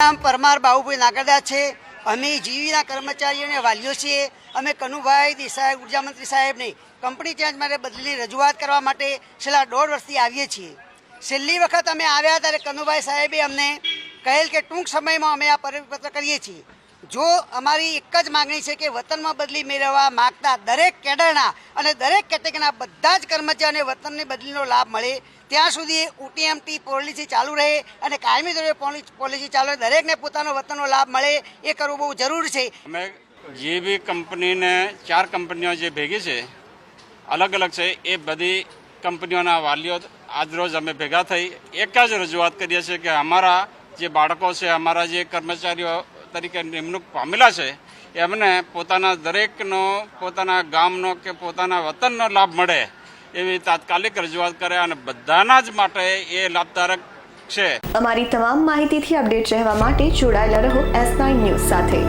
નામ પરમાર બાબુભાઈ નાગરદા છે. અમે જીવીના કર્મચારીઓને વાલીઓ છીએ. અમે કનુભાઈ દેસાઈ ઉર્જામંત્રી સાહેબને કંપની ચેન્જ માટે બદલીની રજૂઆત કરવા માટે છેલ્લા દોઢ વર્ષથી આવીએ છીએ. છેલ્લી વખત અમે આવ્યા ત્યારે કનુભાઈ સાહેબે અમને કહેલ કે ટૂંક સમયમાં અમે આ પરિપત્ર કરીએ છીએ. જો અમારી એક જ માગણી છે કે વતનમાં બદલી મેળવવા માગતા દરેક કેડરના અને દરેક કેટેગરીના બધા જ કર્મચારીઓને વતનની બદલીનો લાભ મળે. ત્યાં સુધી ઓટીએમટી પોલિસી ચાલુ રહે અને કાયમી ધોરણે પોલિ- પોલિસી ચાલુ રહે દરેકને પોતાનો વતનનો લાભ મળે, એ કરવું બહુ જરૂર છે. અમે જે બી કંપનીને ચાર કંપનીઓ જે ભેગી છે અલગ અલગ છે, એ બધી કંપનીઓના વાલીઓ આજરોજ અમે ભેગા થઈ એક જ રજૂઆત કરીએ છીએ કે અમારા જે બાળકો છે, અમારા જે કર્મચારીઓ તરીકે નિમણૂક પામેલા છે એમને પોતાના દરેકનો, પોતાના ગામનો કે પોતાના વતનનો લાભ મળે એવી તાત્કાલિક રજૂઆત કરે અને બધાના જ માટે એ લાભદાયક છે. અમારી તમામ માહિતીથી અપડેટ રહેવા માટે જોડાયેલા રહો એસ નાઇન ન્યૂઝ સાથે.